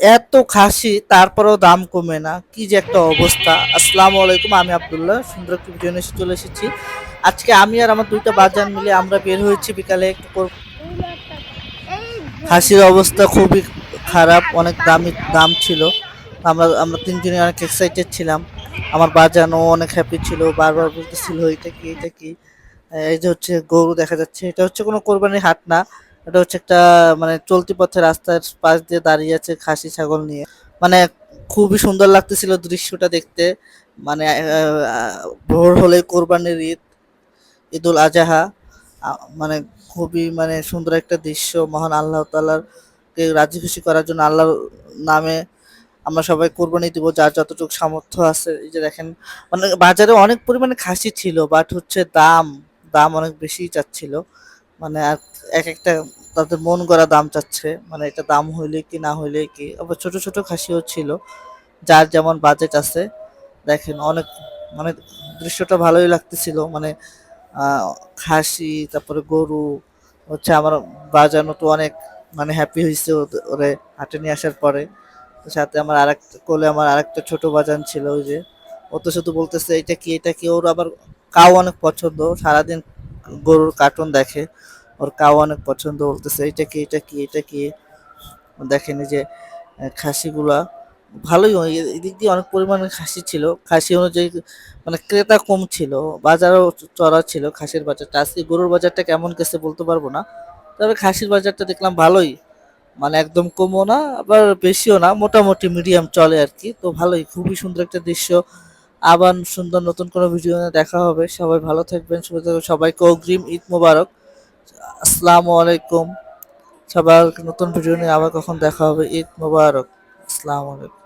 এত খাসি, তারপরেও দাম কমে না। কি যে একটা অবস্থা। আসসালামু আলাইকুম, আমি আবদুল্লাহ, সুন্দর একটি ভিডিও নিয়ে চলে এসেছি। আজকে আমি আর আমার দুইটা বাজার মিলে আমরা বের হয়েছি বিকালে একটু খাসির অবস্থা খুবই খারাপ, অনেক দামি দাম ছিল। আমরা আমরা তিনজনে অনেক এক্সাইটেড ছিলাম। আমার বাজানো অনেক হ্যাপি ছিল, বারবার বলতেছিল এটা কি এটা কি? এই যে হচ্ছে গরু দেখা যাচ্ছে। এটা হচ্ছে কোনো কোরবানির হাট না। এটা হচ্ছে একটা মানে চলতি পথে রাস্তার পাশ দিয়ে দাঁড়িয়ে আছে খাসি ছাগল নিয়ে। মানে খুবই সুন্দর লাগতেছিল দৃশ্যটা দেখতে। মানে ভোর হলে কোরবানির ঈদ, ঈদুল আজহা। মানে খুবই মানে সুন্দর একটা দৃশ্য, মহান আল্লাহ তাআলার কে রাজি খুশি করার জন্য আল্লাহর নামে আমরা সবাই কোরবানি দিব, যার যতটুকু সামর্থ্য আছে। এই যে দেখেন মানে বাজারে অনেক পরিমাণে খাসি ছিল বাট হচ্ছে দাম দাম অনেক বেশি চাচ্ছিল। মানে এক একটা তাদের মন গড়া দাম চাচ্ছে মানে এটা দাম হইলে কি না হইলে কি। আবার ছোট ছোট খাসিও ছিল, যার যেমন বাজেট আছে, দেখেন অনেক মানে দৃশ্যটা ভালোই লাগতেছিল মানে খাসি, তারপরে গরু, হচ্ছে আমার বাজানো তো অনেক মানে হ্যাপি হয়েছে ওরে হাটে নিয়ে আসার পরে। সাথে আমার আরেকটা কোলে আমার আরেকটা ছোট বাজান ছিল ওই যে, ও তো শুধু বলতেছে, এটা কি এটা কি? ওর আবার কাউ অনেক পছন্দ, সারাদিন গরুর কার্টুন দেখে। ওর কাউ অনেক পছন্দ বলতেছে এটা কি এটা কি এটা কি? দেখেন যে খাসিগুলা ভালোই এদিক দিয়ে অনেক পরিমাণে খাসি ছিল। খাসি অনুযায়ী মানে ক্রেতা কম ছিল, বাজারও চড়া ছিল খাসির বাজারটা। আজকে গরুর বাজারটা কেমন গেছে বলতে পারব না, তবে খাসির বাজারটা দেখলাম ভালোই। মানে একদম কমও না, আবার বেশিও না, মোটামুটি মিডিয়াম চলে আর কি তো ভালোই, খুবই সুন্দর একটা দৃশ্য। আবার সুন্দর নতুন কোনো ভিডিও দেখা হবে। সবাই ভালো থাকবেন। সবাইকে অগ্রিম ঈদ মোবারক। আসসালামু আলাইকুম। সবার নতুন ভিডিও নিয়ে আবার কখন দেখা হবে? ঈদ মুবারক। আসসালামু আলাইকুম।